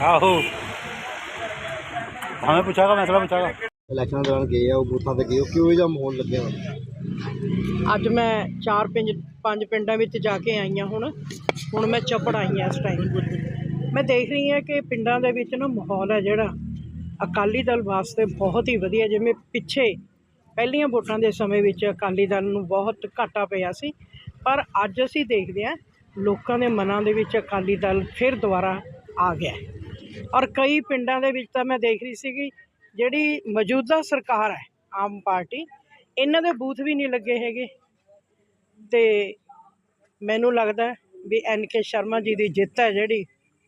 ਆਹੋ। ਹਾਂ ਪੁੱਛਾਗਾ ਮਸਲਾ ਪੁੱਛਾਗਾ। ਇਲੈਕਸ਼ਨ ਦੌਰਾਨ ਗਏ ਆ ਉਹ ਬੂਥਾਂ ਤੇ ਗਏ ਉਹ ਕਿਉਂ ਜਿਹਾ ਮਾਹੌਲ ਲੱਗਿਆ? ਵਾ? ਅੱਜ ਮੈਂ ਚਾਰ ਪਿੰਡ ਪੰਜ ਪਿੰਡਾਂ ਵਿੱਚ ਜਾ ਕੇ ਆਈ ਹਾਂ ਹੁਣ। ਹੁਣ ਮੈਂ ਚਪੜ ਆਈ ਹਾਂ ਇਸ ਟਾਈਮ ਮੈਂ ਦੇਖ ਰਹੀ ਹਾਂ ਕਿ ਪਿੰਡਾਂ ਦੇ ਵਿੱਚ ਨਾ ਮਾਹੌਲ ਹੈ ਜਿਹੜਾ। ਅਕਾਲੀ ਦਲ ਵਾਸਤੇ ਬਹੁਤ ਹੀ ਵਧੀਆ ਜਿਵੇਂ ਪਿੱਛੇ ਪਹਿਲੀਆਂ ਵੋਟਾਂ ਦੇ ਸਮੇਂ ਵਿੱਚ ਅਕਾਲੀ ਦਲ ਨੂੰ ਬਹੁਤ ਘਾਟਾ ਪਿਆ ਸੀ, ਪਰ ਅੱਜ ਅਸੀਂ ਦੇਖਦੇ ਹਾਂ ਲੋਕਾਂ ਦੇ ਮਨਾਂ ਦੇ ਵਿੱਚ ਅਕਾਲੀ ਦਲ ਫਿਰ ਦੁਬਾਰਾ ਆ ਗਿਆ ਔਰ ਕਈ ਪਿੰਡਾਂ ਦੇ ਵਿੱਚ ਤਾਂ ਮੈਂ ਦੇਖ ਰਹੀ ਸੀਗੀ ਜਿਹੜੀ ਮੌਜੂਦਾ ਸਰਕਾਰ ਹੈ, ਆਮ ਪਾਰਟੀ, ਇਹਨਾਂ ਦੇ ਬੂਥ ਵੀ ਨਹੀਂ ਲੱਗੇ ਹੈਗੇ। ਤੇ ਮੈਨੂੰ ਲੱਗਦਾ ਵੀ ਐਨ ਕੇ ਸ਼ਰਮਾ ਜੀ ਦੀ ਜਿੱਤ ਹੈ ਜਿਹੜੀ,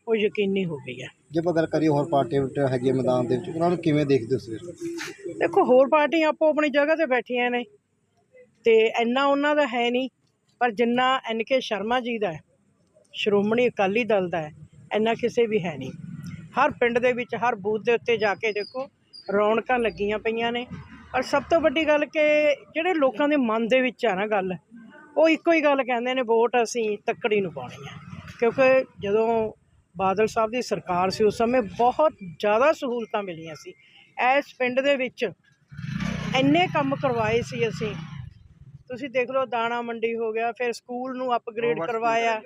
ਉਹ ਯਕੀਨੀ ਹੋ ਗਈ ਹੈ। ਜੇ ਆਪਾਂ ਗੱਲ ਕਰੀਏ ਹੋਰ ਪਾਰਟੀ ਹੈਗੀ ਆ ਮੈਦਾਨ ਦੇ ਵਿੱਚ, ਉਹਨਾਂ ਨੂੰ ਕਿਵੇਂ ਦੇਖਦੇ ਹੋ ਸਵੇਰ? ਦੇਖੋ, ਹੋਰ ਪਾਰਟੀਆਂ ਆਪੋ ਆਪਣੀ ਜਗ੍ਹਾ ਤੇ ਬੈਠੀਆਂ ਨੇ ਤੇ ਇੰਨਾ ਉਹਨਾਂ ਦਾ ਹੈ ਨਹੀਂ, ਪਰ ਜਿੰਨਾ ਐਨ ਕੇ ਸ਼ਰਮਾ ਜੀ ਦਾ ਹੈ, ਸ਼੍ਰੋਮਣੀ ਅਕਾਲੀ ਦਲ ਦਾ ਹੈ, ਇੰਨਾ ਕਿਸੇ ਵੀ ਹੈ ਨਹੀਂ। ਹਰ ਪਿੰਡ ਦੇ ਵਿੱਚ, ਹਰ ਬੂਥ ਦੇ ਉੱਤੇ ਜਾ ਕੇ ਦੇਖੋ, ਰੌਣਕਾਂ ਲੱਗੀਆਂ ਪਈਆਂ ਨੇ। ਔਰ ਸਭ ਤੋਂ ਵੱਡੀ ਗੱਲ ਕਿ ਜਿਹੜੇ ਲੋਕਾਂ ਦੇ ਮਨ ਦੇ ਵਿੱਚ ਆ ਨਾ ਗੱਲ, ਉਹ ਇੱਕੋ ਹੀ ਗੱਲ ਕਹਿੰਦੇ ਨੇ, ਵੋਟ ਅਸੀਂ ਤੱਕੜੀ ਨੂੰ ਪਾਉਣੀ ਹੈ ਕਿਉਂਕਿ ਜਦੋਂ ਬਾਦਲ ਸਾਹਿਬ ਦੀ ਸਰਕਾਰ ਸੀ ਉਸ ਸਮੇਂ ਬਹੁਤ ਜ਼ਿਆਦਾ ਸਹੂਲਤਾਂ ਮਿਲੀਆਂ ਸੀ। ਇਸ ਪਿੰਡ ਦੇ ਵਿੱਚ ਇੰਨੇ ਕੰਮ ਕਰਵਾਏ ਸੀ ਅਸੀਂ। ਤੁਸੀਂ ਦੇਖ ਲਓ ਦਾਣਾ ਮੰਡੀ ਹੋ ਗਿਆ ਫਿਰ ਸਕੂਲ ਨੂੰ ਅਪਗ੍ਰੇਡ ਕਰਵਾਇਆ।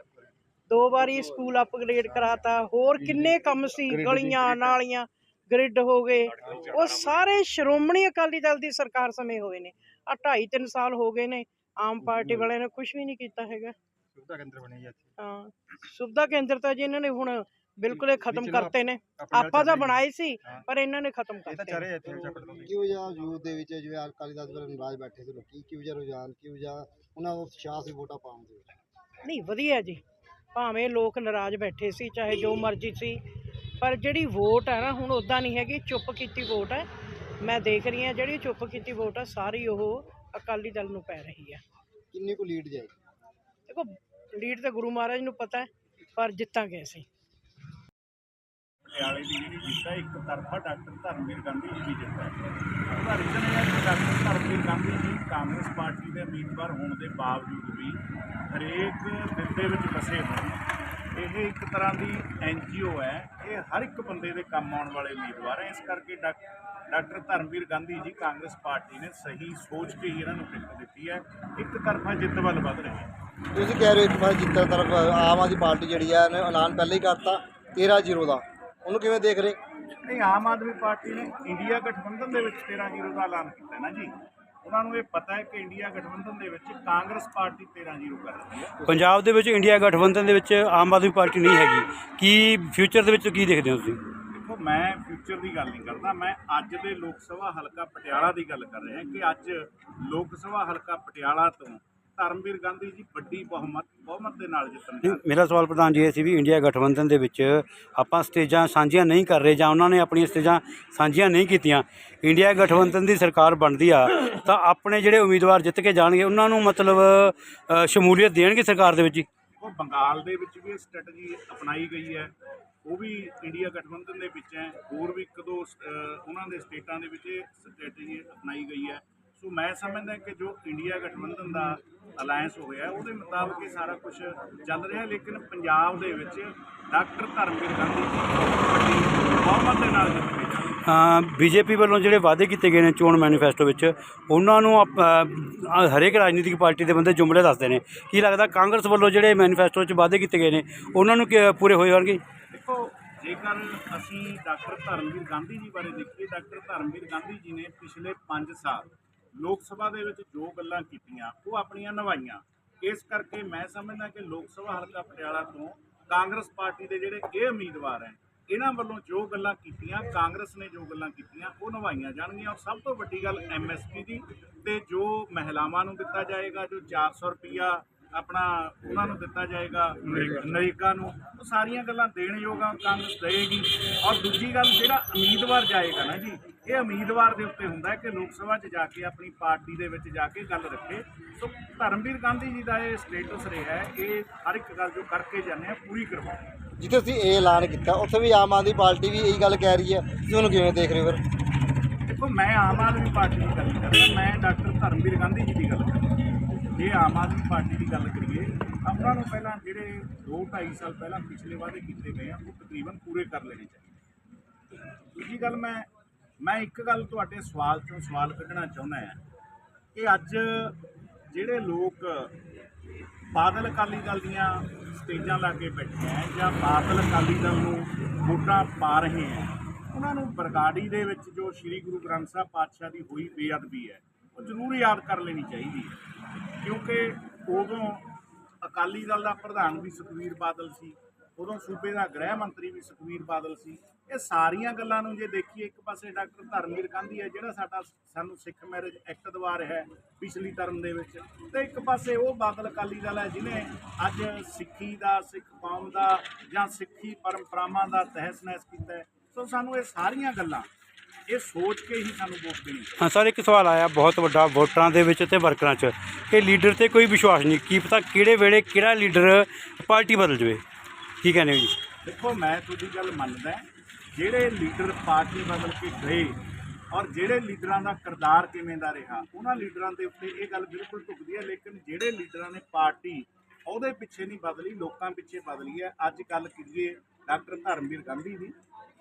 ਦੋ ਵਾਰੀ ਸਕੂਲ ਅਪਗ੍ਰੇਡ ਕਰਾਤਾ। ਹੋਰ ਕਿੰਨੇ ਕੰਮ ਸੀ ਗਲੀਆਂ ਨਾਲੀਆਂ ਗ੍ਰਿਡ ਹੋ ਗਏ। ਉਹ ਸਾਰੇ ਸ਼੍ਰੋਮਣੀ ਅਕਾਲੀ ਦਲ ਦੀ ਸਰਕਾਰ ਸਮੇਂ ਹੋਏ ਨੇ। ਆ ਢਾਈ ਤਿੰਨ ਸਾਲ ਹੋ ਗਏ ਨੇ ਆਮ ਪਾਰਟੀ ਵਾਲਿਆਂ ਨੇ ਕੁਝ ਵੀ ਨਹੀਂ ਕੀਤਾ ਹੈਗਾ। ਸੁਵਿਧਾ ਕੇਂਦਰ ਬਣੇ ਜੀ ਇੱਥੇ। ਹਾਂ ਸੁਵਿਧਾ ਕੇਂਦਰ ਤਾਂ ਜੀ ਇਹਨਾਂ ਨੇ ਹੁਣ ਬਿਲਕੁਲ ਹੀ ਖਤਮ ਕਰਤੇ ਨੇ। ਆਪਾਂ ਤਾਂ ਬਣਾਏ ਸੀ ਪਰ ਇਹਨਾਂ ਨੇ ਖਤਮ ਕਰਤੇ ਚਾਰੇ ਇੱਥੇ ਚੱਪੜ ਤੋਂ ਕਿਉਂ ਜਿਹਾ ਯੂਥ ਦੇ ਵਿੱਚ ਜਿਵੇਂ ਅਕਾਲੀ ਦਲ ਦੇ ਨਾਰਾਜ਼ ਬੈਠੇ ਸੀ ਲੋਕੀ ਕਿਉਂ ਜਿਹਾ ਰੁਝਾਨ ਕਿਉਂ ਜਿਹਾ ਉਹਨਾਂ ਨੂੰ ਉਤਸ਼ਾਹ ਸੀ ਵੋਟਾਂ ਪਾਉਣ ਦੇ ਵਿੱਚ? ਨਹੀਂ ਵਧੀਆ ਜੀ। ਭਾਵੇਂ ਲੋਕ ਨਾਰਾਜ਼ ਬੈਠੇ ਸੀ ਚਾਹੇ ਜੋ ਮਰਜ਼ੀ ਸੀ ਪਰ ਜਿਹੜੀ ਵੋਟ ਹੈ ਨਾ ਹੁਣ ਉਦਾਂ ਨਹੀਂ ਹੈਗੀ ਚੁੱਪ ਕੀਤੀ ਵੋਟ ਹੈ ਮੈਂ ਦੇਖ ਰਹੀ ਹਾਂ ਜਿਹੜੀ ਚੁੱਪ ਕੀਤੀ ਵੋਟ ਹੈ ਸਾਰੀ ਉਹ ਅਕਾਲੀ ਦਲ ਨੂੰ ਪੈ ਰਹੀ ਹੈ ਕਿੰਨੀ ਕੁ ਲੀਡ ਜਾਏਗੀ? ਦੇਖੋ ਲੀਡ ਤਾਂ ਗੁਰੂ ਮਹਾਰਾਜ ਨੂੰ ਪਤਾ ਹੈ, ਪਰ ਜਿੱਤਾਂਗੇ ਅਸੀਂ। ਪਟਿਆਲੇ ਦੀ ਜਿਹੜੀ ਜਿੱਤ ਹੈ, ਇੱਕ ਤਰਫਾ ਡਾਕਟਰ ਧਰਮਵੀਰ ਗਾਂਧੀ ਜੀ ਦੀ ਜਿੱਤ ਹੈ। ਉਹਦਾ ਰੀਜ਼ਨ ਇਹ ਹੈ ਕਿ ਡਾਕਟਰ ਧਰਮਵੀਰ ਗਾਂਧੀ ਜੀ ਕਾਂਗਰਸ ਪਾਰਟੀ ਦੇ ਉਮੀਦਵਾਰ ਹੋਣ ਦੇ ਬਾਵਜੂਦ ਵੀ ਹਰੇਕ ਦਿਲ ਦੇ ਵਿੱਚ ਵਸੇ ਹੋਏ ਇਹ ਇੱਕ ਤਰ੍ਹਾਂ ਦੀ ਐਨਜੀਓ ਹੈ। ਇਹ ਹਰ ਇੱਕ ਬੰਦੇ ਦੇ ਕੰਮ ਆਉਣ ਵਾਲੇ ਉਮੀਦਵਾਰ ਹੈ। ਇਸ ਕਰਕੇ ਡਾਕ- ਡਾਕਟਰ ਧਰਮਵੀਰ ਗਾਂਧੀ ਜੀ ਕਾਂਗਰਸ ਪਾਰਟੀ ਨੇ ਸਹੀ ਸੋਚ ਕੇ ਹੀ ਇਹਨਾਂ ਨੂੰ ਟਿਕਟ ਦਿੱਤੀ ਹੈ। ਇੱਕ ਤਰਫਾ ਜਿੱਤ ਵੱਲ ਵਧ ਰਹੀ ਹੈ ਤੁਸੀਂ ਕਹਿ ਰਹੇ ਹੋ ਇੱਕ ਵਾਰ ਜਿੱਤਣ ਤਰਫ ਆਮ ਆਦਮੀ ਪਾਰਟੀ ਜਿਹੜੀ ਹੈ ਉਹਨੇ ਐਲਾਨ ਪਹਿਲਾਂ ਹੀ ਕਰਤਾ 13-0 ਦਾ। ਉਹਨੂੰ ਕਿਵੇਂ ਦੇਖ ਰਹੇ? ਨਹੀਂ ਆਮ ਆਦਮੀ ਪਾਰਟੀ ਨੇ ਇੰਡੀਆ ਗਠਬੰਧਨ ਦੇ ਵਿੱਚ 13 ਜ਼ੀਰੋ ਦਾ ਐਲਾਨ ਕੀਤਾ ਨਾ ਜੀ। ਉਹਨਾਂ ਨੂੰ ਇਹ ਪਤਾ ਹੈ ਕਿ ਇੰਡੀਆ ਗਠਬੰਧਨ ਦੇ ਵਿੱਚ ਕਾਂਗਰਸ ਪਾਰਟੀ 13 ਜ਼ੀਰੋ ਕਰ ਰਹੀ ਹੈ। ਪੰਜਾਬ ਦੇ ਵਿੱਚ ਇੰਡੀਆ ਗਠਬੰਧਨ ਦੇ ਵਿੱਚ ਆਮ ਆਦਮੀ ਪਾਰਟੀ ਨਹੀਂ ਹੈਗੀ। ਕੀ ਫਿਊਚਰ ਦੇ ਵਿੱਚ ਕੀ ਦੇਖਦੇ ਹੋ ਤੁਸੀਂ? ਦੇਖੋ ਮੈਂ ਫਿਊਚਰ ਦੀ ਗੱਲ ਨਹੀਂ ਕਰਦਾ। ਮੈਂ ਅੱਜ ਦੇ ਲੋਕ ਸਭਾ ਹਲਕਾ ਪਟਿਆਲਾ ਦੀ ਗੱਲ ਕਰ ਰਿਹਾ ਕਿ ਅੱਜ ਲੋਕ ਸਭਾ ਹਲਕਾ ਪਟਿਆਲਾ ਤੋਂ ਧਰਮਵੀਰ ਗਾਂਧੀ ਜੀ ਵੱਡੀ ਬਹੁਮਤ ਬਹੁਮਤ ਦੇ ਨਾਲ ਜਿੱਤਣ ਜਾ ਨਹੀਂ, ਮੇਰਾ ਸਵਾਲ ਪ੍ਰਧਾਨ ਜੀ ਇਹ ਸੀ ਵੀ ਇੰਡੀਆ ਗਠਬੰਧਨ ਦੇ ਵਿੱਚ ਆਪਾਂ ਸਟੇਜਾਂ ਸਾਂਝੀਆਂ ਨਹੀਂ ਕਰ ਰਹੇ ਜਾਂ ਉਹਨਾਂ ਨੇ ਆਪਣੀਆਂ ਸਟੇਜਾਂ ਸਾਂਝੀਆਂ ਨਹੀਂ ਕੀਤੀਆਂ। ਇੰਡੀਆ ਗਠਬੰਧਨ ਦੀ ਸਰਕਾਰ ਬਣਦੀ ਆ ਤਾਂ ਆਪਣੇ ਜਿਹੜੇ ਉਮੀਦਵਾਰ ਜਿੱਤ ਕੇ ਜਾਣਗੇ ਉਹਨਾਂ ਨੂੰ ਮਤਲਬ ਸ਼ਮੂਲੀਅਤ ਦੇਣਗੇ ਸਰਕਾਰ ਦੇ ਵਿੱਚ ਜੀ? ਉਹ ਬੰਗਾਲ ਦੇ ਵਿੱਚ ਵੀ ਸਟ੍ਰੈਟਜੀ ਅਪਣਾਈ ਗਈ ਹੈ। ਉਹ ਵੀ ਇੰਡੀਆ ਗਠਬੰਧਨ ਦੇ ਵਿੱਚ ਹੈ। ਹੋਰ ਵੀ ਇੱਕ ਦੋ ਉਹਨਾਂ ਦੇ ਸਟੇਟਾਂ ਦੇ ਵਿੱਚ ਸਟ੍ਰੈਟਜੀ ਅਪਣਾਈ ਗਈ ਹੈ। ਸੋ ਮੈਂ ਸਮਝਦਾ ਕਿ ਜੋ ਇੰਡੀਆ ਗਠਬੰਧਨ ਦਾ ਅਲਾਈਅੰਸ ਹੋਇਆ ਉਹਦੇ ਮੁਤਾਬਕ ਇਹ ਸਾਰਾ ਕੁਝ ਚੱਲ ਰਿਹਾ ਲੇਕਿਨ ਪੰਜਾਬ ਦੇ ਵਿੱਚ ਡਾਕਟਰ ਧਰਮਵੀਰ ਗਾਂਧੀ ਜੀ ਵੱਡੀ ਬਹੁਮਤ ਦੇ ਨਾਲ ਜਿੱਤ ਬੀਜੇਪੀ ਵੱਲੋਂ ਜਿਹੜੇ ਵਾਅਦੇ ਕੀਤੇ ਗਏ ਨੇ ਚੋਣ ਮੈਨੀਫੈਸਟੋ ਵਿੱਚ ਉਹਨਾਂ ਨੂੰ ਹਰੇਕ ਰਾਜਨੀਤਿਕ ਪਾਰਟੀ ਦੇ ਬੰਦੇ ਜੁਮਲੇ ਦੱਸਦੇ ਨੇ। ਕੀ ਲੱਗਦਾ ਕਾਂਗਰਸ ਵੱਲੋਂ ਜਿਹੜੇ ਮੈਨੀਫੈਸਟੋ 'ਚ ਵਾਅਦੇ ਕੀਤੇ ਗਏ ਨੇ ਉਹਨਾਂ ਨੂੰ ਕਿ- ਪੂਰੇ ਹੋਏ ਹੋਣਗੇ? ਦੇਖੋ ਜੇਕਰ ਅਸੀਂ ਡਾਕਟਰ ਧਰਮਵੀਰ ਗਾਂਧੀ ਜੀ ਬਾਰੇ ਦੇਖੀਏ ਡਾਕਟਰ ਧਰਮਵੀਰ ਗਾਂਧੀ ਜੀ ਨੇ ਪਿਛਲੇ 5 ਸਾਲ ਲੋਕ ਸਭਾ ਦੇ ਵਿੱਚ ਜੋ ਗੱਲਾਂ ਕੀਤੀਆਂ, ਉਹ ਆਪਣੀਆਂ ਨਿਭਾਈਆਂ। ਇਸ ਕਰਕੇ ਮੈਂ ਸਮਝਦਾ ਕਿ ਲੋਕ ਸਭਾ ਹਲਕਾ ਪਟਿਆਲਾ ਤੋਂ ਕਾਂਗਰਸ ਪਾਰਟੀ ਦੇ ਜਿਹੜੇ ਇਹ ਉਮੀਦਵਾਰ ਹੈ, ਇਹਨਾਂ ਵੱਲੋਂ ਜੋ ਗੱਲਾਂ ਕੀਤੀਆਂ, ਕਾਂਗਰਸ ਨੇ ਜੋ ਗੱਲਾਂ ਕੀਤੀਆਂ, ਉਹ ਨਿਭਾਈਆਂ ਜਾਣਗੀਆਂ। ਔਰ ਸਭ ਤੋਂ ਵੱਡੀ ਗੱਲ ਐਮਐਸਪੀ ਦੀ, ਤੇ ਜੋ ਮਹਿਲਾਵਾਂ ਨੂੰ ਦਿੱਤਾ ਜਾਏਗਾ, ਜੋ 400 ਰੁਪਿਆ ਆਪਣਾ ਉਹਨਾਂ ਨੂੰ ਦਿੱਤਾ ਜਾਏਗਾ, ਨਰੇਗਾ ਨੂੰ, ਉਹ ਸਾਰੀਆਂ ਗੱਲਾਂ ਦੇਣ ਯੋਗਾ ਕਾਂਗਰਸ ਦੇਏਗੀ। ਔਰ ਦੂਜੀ ਗੱਲ, ਜਿਹੜਾ ਉਮੀਦਵਾਰ ਜਾਏਗਾ ਨਾ ਜੀ ਇਹ ਉਮੀਦਵਾਰ ਦੇ ਉੱਤੇ ਹੁੰਦਾ ਕਿ ਲੋਕ ਸਭਾ 'ਚ ਜਾ ਕੇ ਆਪਣੀ ਪਾਰਟੀ ਦੇ ਵਿੱਚ ਜਾ ਕੇ ਗੱਲ ਰੱਖੇ। ਸੋ ਧਰਮਵੀਰ ਗਾਂਧੀ ਜੀ ਦਾ ਇਹ ਸਟੇਟਸ ਰਿਹਾ ਹੈ। ਇਹ ਹਰ ਇੱਕ ਗੱਲ ਜੋ ਕਰਕੇ ਜਾਂਦੇ ਆ ਪੂਰੀ ਕਰਵਾਓ ਜਿੱਥੇ ਤੁਸੀਂ ਇਹ ਐਲਾਨ ਕੀਤਾ ਉੱਥੇ ਵੀ ਆਮ ਆਦਮੀ ਪਾਰਟੀ ਵੀ ਇਹੀ ਗੱਲ ਕਹਿ ਰਹੀ ਹੈ। ਤੁਸੀਂ ਉਹਨੂੰ ਕਿਵੇਂ ਦੇਖ ਰਹੇ ਹੋ ਫਿਰ? ਦੇਖੋ ਮੈਂ ਆਮ ਆਦਮੀ ਪਾਰਟੀ ਦੀ ਗੱਲ ਕਰ ਰਿਹਾ। ਮੈਂ ਡਾਕਟਰ ਧਰਮਵੀਰ ਗਾਂਧੀ ਜੀ ਦੀ ਗੱਲ ਕਰ ਰਿਹਾ। ਜੇ ਆਮ ਆਦਮੀ ਪਾਰਟੀ ਦੀ ਗੱਲ ਕਰੀਏ ਉਹਨਾਂ ਨੂੰ ਪਹਿਲਾਂ ਜਿਹੜੇ 2 2.5 ਸਾਲ ਪਹਿਲਾਂ ਪਿਛਲੇ ਵਾਅਦੇ ਕੀਤੇ ਗਏ ਆ ਉਹ ਤਕਰੀਬਨ ਪੂਰੇ ਕਰ ਲੈਣੇ ਚਾਹੀਦੇ ਦੂਜੀ ਗੱਲ ਮੈਂ ਮੈਂ ਇੱਕ ਗੱਲ ਤੁਹਾਡੇ ਸਵਾਲ ਤੋਂ ਸਵਾਲ ਕੱਢਣਾ ਚਾਹੁੰਦਾ ਹਾਂ। ਕਿ ਅੱਜ ਜਿਹੜੇ ਲੋਕ ਬਾਦਲ ਅਕਾਲੀ ਦਲ ਦੀਆਂ ਸਟੇਜਾਂ ਲਾ ਕੇ ਬੈਠੇ ਆ ਜਾਂ ਬਾਦਲ ਅਕਾਲੀ ਦਲ ਨੂੰ ਵੋਟਾਂ ਪਾ ਰਹੇ ਆ ਉਹਨਾਂ ਨੂੰ ਬਰਗਾੜੀ ਦੇ ਵਿੱਚ ਜੋ ਸ੍ਰੀ ਗੁਰੂ ਗ੍ਰੰਥ ਸਾਹਿਬ ਪਾਤਸ਼ਾਹ ਦੀ ਹੋਈ ਬੇਅਦਬੀ ਹੈ, ਉਹ ਜ਼ਰੂਰ ਯਾਦ ਕਰ ਲੈਣੀ ਚਾਹੀਦੀ ਹੈ। ਕਿਉਂਕਿ ਉਦੋਂ ਅਕਾਲੀ ਦਲ ਦਾ ਪ੍ਰਧਾਨ ਵੀ ਸੁਖਵੀਰ ਬਾਦਲ ਸੀ, ਉਦੋਂ ਸੂਬੇ ਦਾ ਗ੍ਰਹਿ ਮੰਤਰੀ ਵੀ ਸੁਖਵੀਰ ਬਾਦਲ ਸੀ ਇਹ ਸਾਰੀਆਂ ਗੱਲਾਂ ਨੂੰ ਜੇ ਦੇਖੀਏ ਇੱਕ ਪਾਸੇ ਡਾਕਟਰ ਧਰਮਵੀਰ ਗਾਂਧੀ ਹੈ ਜਿਹੜਾ ਸਾਡਾ ਸਾਨੂੰ ਸਿੱਖ ਮੈਰਿਜ ਐਕਟ ਦਵਾ ਰਿਹਾ ਹੈ ਪਿਛਲੀ ਟਰਮ ਦੇ ਵਿੱਚ ਤੇ ਇੱਕ ਪਾਸੇ ਉਹ ਬਾਦਲ ਅਕਾਲੀ ਦਲ ਹੈ ਜਿਨੇ ਅੱਜ ਸਿੱਖੀ ਦਾ ਸਿੱਖ ਕੌਮ ਦਾ ਜਾਂ ਸਿੱਖੀ ਪਰੰਪਰਾਵਾਂ ਦਾ ਤਹਿਸ ਨਹਿਸ ਕੀਤਾ ਹੈ। ਸੋ ਸਾਨੂੰ ਇਹ ਸਾਰੀਆਂ ਗੱਲਾਂ ਇਹ ਸੋਚ ਕੇ ਹੀ ਸਾਨੂੰ ਵੋਟ ਦੇਣੀ ਹਾਂ ਸਰ ਇੱਕ ਸਵਾਲ ਆਇਆ ਬਹੁਤ ਵੱਡਾ ਵੋਟਰਾਂ ਦੇ ਵਿੱਚ ਤੇ ਵਰਕਰਾਂ 'ਚ ਕਿ ਲੀਡਰ ਤੇ ਕੋਈ ਵਿਸ਼ਵਾਸ ਨਹੀਂ ਕੀ ਪਤਾ ਕਿਹੜੇ ਵੇਲੇ ਕਿਹੜਾ ਲੀਡਰ ਪਾਰਟੀ ਬਦਲ ਜਵੇ? ਕੀ ਕਹਿੰਦੇ ਹੋ ਜੀ? ਦੇਖੋ ਮੈਂ ਤੁਹਾਡੀ ਗੱਲ ਮੰਨਦਾ ਜਿਹੜੇ ਲੀਡਰ ਪਾਰਟੀ ਬਦਲ ਕੇ ਗਏ ਔਰ ਜਿਹੜੇ ਲੀਡਰਾਂ ਦਾ ਕਿਰਦਾਰ ਕਿਵੇਂ ਦਾ ਰਿਹਾ, ਉਹਨਾਂ ਲੀਡਰਾਂ ਦੇ ਉੱਤੇ ਇਹ ਗੱਲ ਬਿਲਕੁਲ ਢੁਕਦੀ ਹੈ, ਲੇਕਿਨ ਜਿਹੜੇ ਲੀਡਰਾਂ ਨੇ ਪਾਰਟੀ ਉਹਦੇ ਪਿੱਛੇ ਨਹੀਂ ਬਦਲੀ, ਲੋਕਾਂ ਪਿੱਛੇ ਬਦਲੀ ਹੈ। ਅੱਜ ਗੱਲ ਕਰੀਏ ਡਾਕਟਰ ਧਰਮਵੀਰ ਗਾਂਧੀ ਦੀ,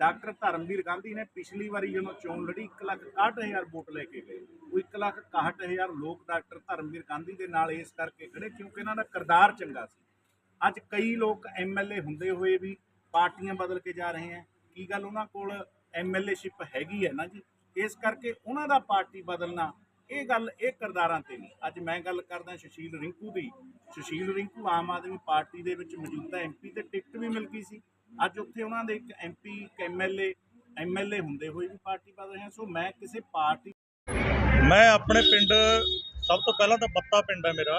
ਡਾਕਟਰ ਧਰਮਵੀਰ ਗਾਂਧੀ ਨੇ ਪਿਛਲੀ ਵਾਰੀ ਜਦੋਂ ਚੋਣ ਲੜੀ 161000 ਵੋਟ ਲੈ ਕੇ ਗਏ। ਉਹ 161000 ਲੋਕ ਡਾਕਟਰ ਧਰਮਵੀਰ ਗਾਂਧੀ ਦੇ ਨਾਲ ਇਸ ਕਰਕੇ ਖੜੇ ਕਿਉਂਕਿ ਇਹਨਾਂ ਦਾ ਕਿਰਦਾਰ ਚੰਗਾ ਸੀ। ਅੱਜ ਕਈ ਲੋਕ ਐਮਐਲਏ ਹੁੰਦੇ ਹੋਏ ਵੀ ਪਾਰਟੀਆਂ ਬਦਲ ਕੇ ਜਾ ਰਹੇ ਹੈ। ਕੀ ਗੱਲ ਉਹਨਾਂ ਕੋਲ ਐਮਐਲਏਸ਼ਿਪ ਹੈਗੀ ਹੈ ਨਾ ਜੀ? ਇਸ ਕਰਕੇ ਉਹਨਾਂ ਦਾ ਪਾਰਟੀ ਬਦਲਣਾ, ਇਹ ਗੱਲ ਇਹ ਕਿਰਦਾਰਾਂ ਤੇ ਨਹੀਂ। ਅੱਜ ਮੈਂ ਗੱਲ ਕਰਦਾ ਸੁਸ਼ੀਲ ਰਿੰਕੂ ਦੀ। ਸੁਸ਼ੀਲ ਰਿੰਕੂ ਆਮ ਆਦਮੀ ਪਾਰਟੀ ਦੇ ਵਿੱਚ ਮੌਜੂਦਾ ਐਮਪੀ ਤੇ ਟਿਕਟ ਵੀ ਮਿਲ ਗਈ ਸੀ। ਅੱਜ ਉੱਥੇ ਉਹਨਾਂ ਦੇ ਇੱਕ ਐਮਪੀ ਇੱਕ ਐਮਐਲਏ ਐਮਐਲਏ ਹੁੰਦੇ ਹੋਏ ਵੀ ਪਾਰਟੀ ਬਦਲ ਰਹੇ ਸੋ ਮੈਂ ਕਿਸੇ ਪਾਰਟੀ ਮੈਂ ਆਪਣੇ ਪਿੰਡ, ਸਭ ਤੋਂ ਪਹਿਲਾਂ ਤਾਂ ਬੱਤਾ ਪਿੰਡ ਹੈ ਮੇਰਾ।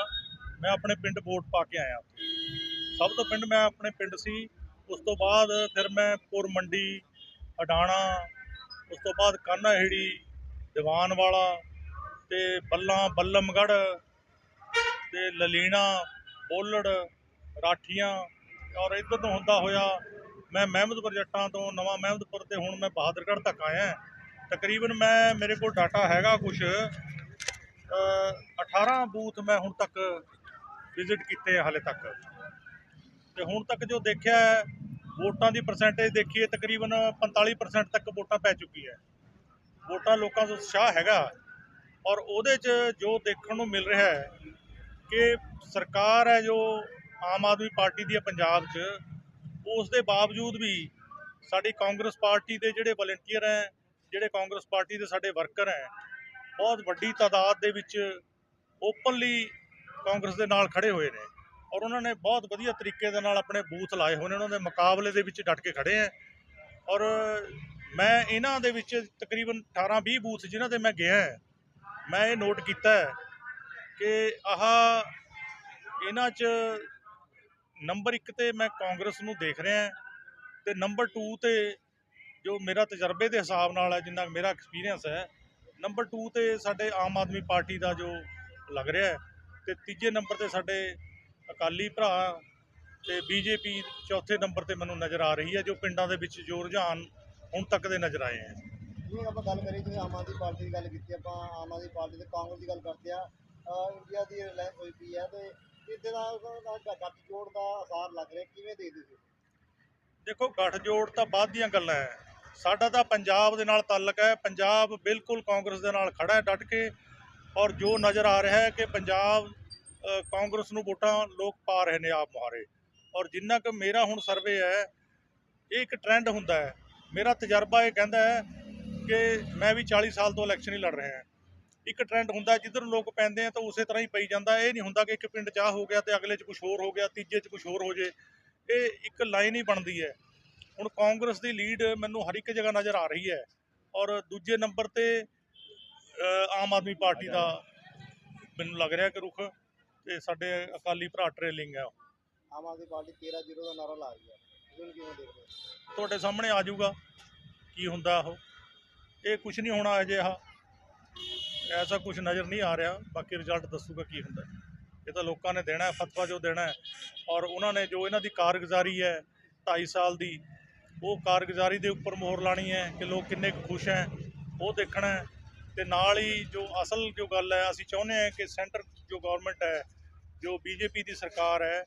ਮੈਂ ਆਪਣੇ ਪਿੰਡ ਵੋਟ ਪਾ ਕੇ ਆਇਆ। ਸਭ ਤੋਂ ਪਿੰਡ ਮੈਂ ਆਪਣੇ ਪਿੰਡ ਸੀ। ਉਸ ਤੋਂ ਬਾਅਦ ਫਿਰ ਮੈਂ ਪੁਰ ਮੰਡੀ, ਅਡਾਣਾ, ਉਸ ਤੋਂ ਬਾਅਦ ਕਾਨਾਹੇੜੀ ਦੀਵਾਨ ਵਾਲਾ ਤੇ ਬੱਲਾਂ, ਬੱਲਮਗੜ੍ਹ ਤੇ ਲਲੀਣਾ, ਬੋਲੜ, ਰਾਠੀਆਂ ਔਰ ਇੱਧਰ ਤੋਂ ਹੁੰਦਾ ਹੋਇਆ ਮੈਂ ਮਹਿਮਦਪੁਰ ਜੱਟਾਂ ਤੋਂ ਨਵਾਂ ਮਹਿਮਦਪੁਰ ਤੇ ਹੁਣ ਮੈਂ ਬਹਾਦਰਗੜ੍ਹ ਤੱਕ ਆਇਆ। ਤਕਰੀਬਨ ਮੈਂ, ਮੇਰੇ ਕੋਲ ਡਾਟਾ ਹੈਗਾ ਕੁਝ 18 ਬੂਥ ਮੈਂ ਹੁਣ ਤੱਕ ਵਿਜ਼ਿਟ ਕੀਤੇ ਆ ਹਾਲੇ ਤੱਕ। ਤੇ ਹੁਣ ਤੱਕ ਜੋ ਦੇਖਿਆ ਵੋਟਾਂ ਦੀ ਪਰਸੈਂਟੇਜ ਦੇਖੀਏ, ਤਕਰੀਬਨ 45% ਤੱਕ ਵੋਟਾਂ ਪੈ ਚੁੱਕੀ ਹੈ। ਵੋਟਾਂ ਲੋਕਾਂ 'ਚ ਉਤਸ਼ਾਹ ਹੈਗਾ। ਔਰ ਉਹਦੇ 'ਚ ਜੋ ਦੇਖਣ ਨੂੰ ਮਿਲ ਰਿਹਾ ਹੈ ਕਿ ਸਰਕਾਰ ਹੈ ਜੋ ਆਮ ਆਦਮੀ ਪਾਰਟੀ ਦੀ ਹੈ ਪੰਜਾਬ 'ਚ ਉਸ ਦੇ ਬਾਵਜੂਦ ਵੀ ਸਾਡੀ ਕਾਂਗਰਸ ਪਾਰਟੀ ਦੇ ਜਿਹੜੇ ਵਲੰਟੀਅਰ ਹੈ, ਜਿਹੜੇ ਕਾਂਗਰਸ ਪਾਰਟੀ ਦੇ ਸਾਡੇ ਵਰਕਰ ਹੈ, ਬਹੁਤ ਵੱਡੀ ਤਾਦਾਦ ਦੇ ਵਿੱਚ ਓਪਨਲੀ ਕਾਂਗਰਸ ਦੇ ਨਾਲ ਖੜੇ ਹੋਏ ਨੇ। ਔਰ ਉਹਨਾਂ ਨੇ ਬਹੁਤ ਵਧੀਆ ਤਰੀਕੇ ਦੇ ਨਾਲ ਆਪਣੇ ਬੂਥ ਲਾਏ ਹੋਏ ਨੇ ਉਹਨਾਂ ਦੇ ਮੁਕਾਬਲੇ ਦੇ ਵਿੱਚ ਡਟ ਕੇ ਖੜੇ ਹੈ ਔਰ ਮੈਂ ਇਹਨਾਂ ਦੇ ਵਿੱਚ ਤਕਰੀਬਨ 18 20 ਬੂਥ ਜਿਨ੍ਹਾਂ ਤੇ ਮੈਂ ਗਿਆ ਹੈ, ਮੈਂ ਇਹ ਨੋਟ ਕੀਤਾ ਕਿ ਆਹ ਇਹਨਾਂ 'ਚ ਨੰਬਰ 1 ਤੇ ਮੈਂ ਕਾਂਗਰਸ ਨੂੰ ਦੇਖ ਰਿਹਾ ਤੇ ਨੰਬਰ 2 ਤੇ ਜੋ ਮੇਰਾ ਤਜਰਬੇ ਦੇ ਹਿਸਾਬ ਨਾਲ ਹੈ ਜਿੰਨਾ ਮੇਰਾ ਐਕਸਪੀਰੀਅੰਸ ਹੈ ਨੰਬਰ 2 ਤੇ ਸਾਡੇ ਆਮ ਆਦਮੀ ਪਾਰਟੀ ਦਾ ਜੋ ਲੱਗ ਰਿਹਾ ਹੈ ਤੇ ਤੀਜੇ ਨੰਬਰ ਤੇ ਸਾਡੇ ਅਕਾਲੀ ਭਰਾ ਤੇ ਬੀਜੇਪੀ ਚੌਥੇ ਨੰਬਰ ਤੇ ਮੈਨੂੰ ਨਜ਼ਰ ਆ ਰਹੀ ਹੈ ਜੋ ਪਿੰਡਾਂ ਦੇ ਵਿੱਚ ਜੋ ਰੁਝਾਨ ਹੁਣ ਤੱਕ ਦੇ ਨਜ਼ਰ ਆਏ ਹੈ। ਜਿਵੇਂ ਆਪਾਂ ਗੱਲ ਕਰੀਏ ਜਿਵੇਂ ਆਮ ਆਦਮੀ ਪਾਰਟੀ ਦੀ ਗੱਲ ਕੀਤੀ ਆਪਾਂ ਆਮ ਆਦਮੀ ਪਾਰਟੀ ਤੇ ਕਾਂਗਰਸ ਦੀ ਗੱਲ ਕਰਦੇ ਆ ਇੰਡੀਆ ਦੀ ਰਿਲਾਇੰਸ ਹੋਈ ਪਈ ਹੈ ਤੇ ਇੱਥੇ ਦਾ ਉਹਦਾ ਗੱਠ ਜੋੜ ਦਾ ਆਸਾਰ ਲੱਗ ਰਿਹਾ ਕਿਵੇਂ ਦੇਖਦੇ ਤੁਸੀਂ? ਦੇਖੋ ਗੱਠਜੋੜ ਤਾਂ ਬਾਅਦ ਦੀਆਂ ਗੱਲਾਂ ਹੈ। ਸਾਡਾ ਤਾਂ ਪੰਜਾਬ ਦੇ ਨਾਲ ਤਾਲੁਕ ਹੈ ਪੰਜਾਬ ਬਿਲਕੁਲ ਕਾਂਗਰਸ ਦੇ ਨਾਲ ਖੜਾ ਹੈ ਡਟ ਕੇ ਔਰ ਜੋ ਨਜ਼ਰ ਆ ਰਿਹਾ ਹੈ ਕਿ ਪੰਜਾਬ ਕਾਂਗਰਸ ਨੂੰ ਵੋਟਾਂ ਲੋਕ ਪਾ ਰਹੇ ਨੇ ਆਪ ਮੁਹਾਰੇ। ਔਰ ਜਿੰਨਾ ਕੁ ਮੇਰਾ ਹੁਣ ਸਰਵੇ ਹੈ, ਇਹ ਇੱਕ ਟ੍ਰੈਂਡ ਹੁੰਦਾ ਹੈ। ਮੇਰਾ ਤਜਰਬਾ ਇਹ ਕਹਿੰਦਾ ਹੈ ਕਿ ਮੈਂ ਵੀ 40 ਸਾਲ ਤੋਂ ਇਲੈਕਸ਼ਨ ਹੀ ਲੜ ਰਿਹਾ ਹਾਂ। ਇੱਕ ਟ੍ਰੈਂਡ ਹੁੰਦਾ ਜਿੱਧਰ ਲੋਕ ਪੈਂਦੇ ਆ ਤਾਂ ਉਸੇ ਤਰ੍ਹਾਂ ਹੀ ਪਈ ਜਾਂਦਾ। ਇਹ ਨਹੀਂ ਹੁੰਦਾ ਕਿ ਇੱਕ ਪਿੰਡ 'ਚ ਆਹ ਹੋ ਗਿਆ ਤੇ ਅਗਲੇ 'ਚ ਕੁਝ ਹੋਰ ਹੋ ਗਿਆ, ਤੀਜੇ 'ਚ ਕੁਝ ਹੋਰ ਹੋ ਜੇ। ਇਹ ਇੱਕ ਲਾਈਨ ਹੀ ਬਣਦੀ ਹੈ। ਹੁਣ ਕਾਂਗਰਸ ਦੀ ਲੀਡ ਮੈਨੂੰ ਹਰ ਇੱਕ ਜਗ੍ਹਾ ਨਜ਼ਰ ਆ ਰਹੀ ਹੈ। ਔਰ ਦੂਜੇ ਨੰਬਰ ਤੇ ਆਮ ਆਦਮੀ ਪਾਰਟੀ ਦਾ ਮੈਨੂੰ ਲੱਗ ਰਿਹਾ ਕਿ ਰੁਖ। ਤੇ ਸਾਡੇ ਅਕਾਲੀ ਭਰਾ ਟ੍ਰੇਲਿੰਗ ਹੈ ਆਮ ਆਦਮੀ ਪਾਰਟੀ 13 ਜ਼ੀਰੋ ਦਾ ਨਾਰਾ ਲਾ ਰਹੀ ਹੈ ਇਹਨੂੰ ਕਿਵੇਂ ਦੇਖਦੇ ਹੋ? ਤੁਹਾਡੇ ਸਾਹਮਣੇ ਆ ਜਾਊਗਾ ਕੀ ਹੁੰਦਾ ਉਹ। ਇਹ ਕੁਝ ਨਹੀਂ ਹੋਣਾ ਅਜੇ ਆਹ ਐਸਾ ਕੁਝ ਨਜ਼ਰ ਨਹੀਂ ਆ ਰਿਹਾ। ਬਾਕੀ ਰਿਜ਼ਲਟ ਦੱਸੂਗਾ ਕੀ ਹੁੰਦਾ। ਇਹ ਤਾਂ ਲੋਕਾਂ ਨੇ ਦੇਣਾ ਹੈ ਫਤਵਾ ਜੋ ਦੇਣਾ ਹੈ। ਔਰ ਉਹਨਾਂ ਨੇ ਜੋ ਇਹਨਾਂ ਦੀ ਕਾਰਗੁਜ਼ਾਰੀ ਹੈ 2.5 ਸਾਲ ਦੀ ਉਹ ਕਾਰਗੁਜ਼ਾਰੀ ਦੇ ਉੱਪਰ ਮੋਹਰ ਲਾਣੀ ਹੈ ਕਿ ਲੋਕ ਕਿੰਨੇ ਕੁ ਖੁਸ਼ ਹੈ ਉਹ ਦੇਖਣਾ ਹੈ। ਤੇ ਨਾਲ ਹੀ ਜੋ ਅਸਲ ਜੋ ਗੱਲ ਹੈ, ਅਸੀਂ ਚਾਹੁੰਦੇ ਹਾਂ ਕਿ ਸੈਂਟਰ ਜੋ ਗਵਰਨਮੈਂਟ ਹੈ, ਜੋ ਬੀਜੇਪੀ ਦੀ ਸਰਕਾਰ ਹੈ,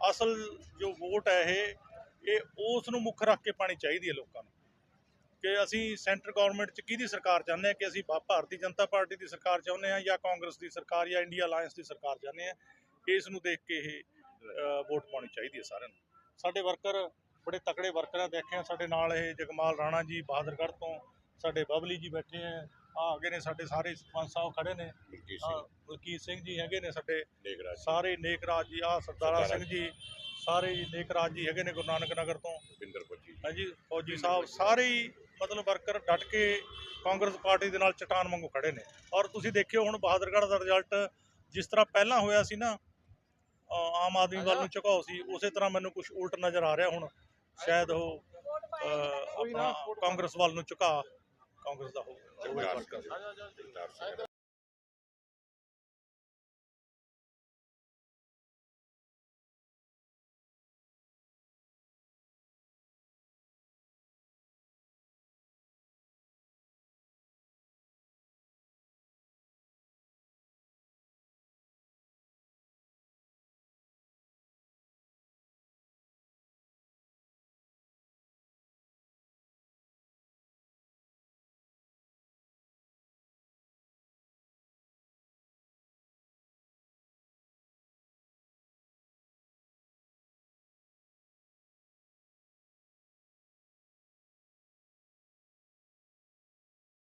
ਅਸਲ ਜੋ ਵੋਟ ਹੈ ਇਹ ਇਹ ਉਸ ਨੂੰ ਮੁੱਖ ਰੱਖ ਕੇ ਪਾਣੀ ਚਾਹੀਦੀ ਹੈ ਲੋਕਾਂ ਨੂੰ। ਕਿ ਅਸੀਂ ਸੈਂਟਰ ਗਵਰਨਮੈਂਟ 'ਚ ਕਿਹਦੀ ਸਰਕਾਰ ਚਾਹੁੰਦੇ ਹਾਂ ਕਿ ਅਸੀਂ ਭਾਰਤੀ ਜਨਤਾ ਪਾਰਟੀ ਦੀ ਸਰਕਾਰ ਚਾਹੁੰਦੇ ਹਾਂ ਜਾਂ ਕਾਂਗਰਸ ਦੀ ਸਰਕਾਰ ਜਾਂ ਇੰਡੀਆ ਅਲਾਈਅੰਸ ਦੀ ਸਰਕਾਰ ਚਾਹੁੰਦੇ ਹਾਂ ਇਸ ਨੂੰ ਦੇਖ ਕੇ ਇਹ ਵੋਟ ਪਾਉਣੀ ਚਾਹੀਦੀ ਹੈ ਸਾਰਿਆਂ ਨੂੰ। ਸਾਡੇ ਵਰਕਰ ਬੜੇ ਤਕੜੇ ਵਰਕਰ ਆ ਦੇਖੇ ਆ ਸਾਡੇ ਨਾਲ ਇਹ ਜਗਮਾਲ ਰਾਣਾ ਜੀ ਬਹਾਦਰਗੜ੍ਹ ਤੋਂ, ਸਾਡੇ ਬਬਲੀ ਜੀ ਬੈਠੇ ਆ ਆ ਅੱਗੇ ਨੇ ਸਾਡੇ ਸਾਰੇ ਸਰਪੰਚ ਸਾਹਿਬ ਖੜੇ ਨੇ। ਆਹ ਮਲਕੀਤ ਸਿੰਘ। ਜੀ ਹੈਗੇ ਨੇ ਸਾਡੇ। ਸਾਰੇ ਨੇਕਰਾਜ ਜੀ ਆ ਸਰਦਾਰਾ ਸਿੰਘ ਜੀ। ਸਾਰੇ ਹੀ ਨੇਕਰਾਜ ਜੀ ਹੈਗੇ ਨੇ ਗੁਰੂ ਨਾਨਕ ਨਗਰ ਤੋਂ। ਹਾਂਜੀ ਫੌਜੀ ਸਾਹਿਬ ਸਾਰੇ ਹੀ ਮਤਲਬ ਵਰਕਰ ਡਟ ਕੇ ਕਾਂਗਰਸ ਪਾਰਟੀ ਦੇ ਨਾਲ ਚਟਾਨ ਵਾਂਗੂ ਖੜੇ ਨੇ। ਔਰ ਤੁਸੀਂ ਦੇਖਿਓ ਹੁਣ ਬਹਾਦਰਗੜ੍ਹ ਦਾ ਰਿਜ਼ਲਟ ਜਿਸ ਤਰ੍ਹਾਂ ਪਹਿਲਾਂ ਹੋਇਆ ਸੀ ਨਾ ਅ, ਆਮ ਆਦਮੀ ਵੱਲ ਨੂੰ ਝੁਕਾਓ ਸੀ ਉਸੇ ਤਰ੍ਹਾਂ ਮੈਨੂੰ ਕੁਝ ਉਲਟ ਨਜ਼ਰ ਆ ਰਿਹਾ ਹੁਣ। ਸ਼ਾਇਦ ਉਹ ਅ, ਆਪਣਾ ਕਾਂਗਰਸ ਵੱਲ ਨੂੰ ਝੁਕਾ। ਕਾਂਗਰਸ ਦਾ ਹੋ ਹੋਵੇ ਵਰਕਰ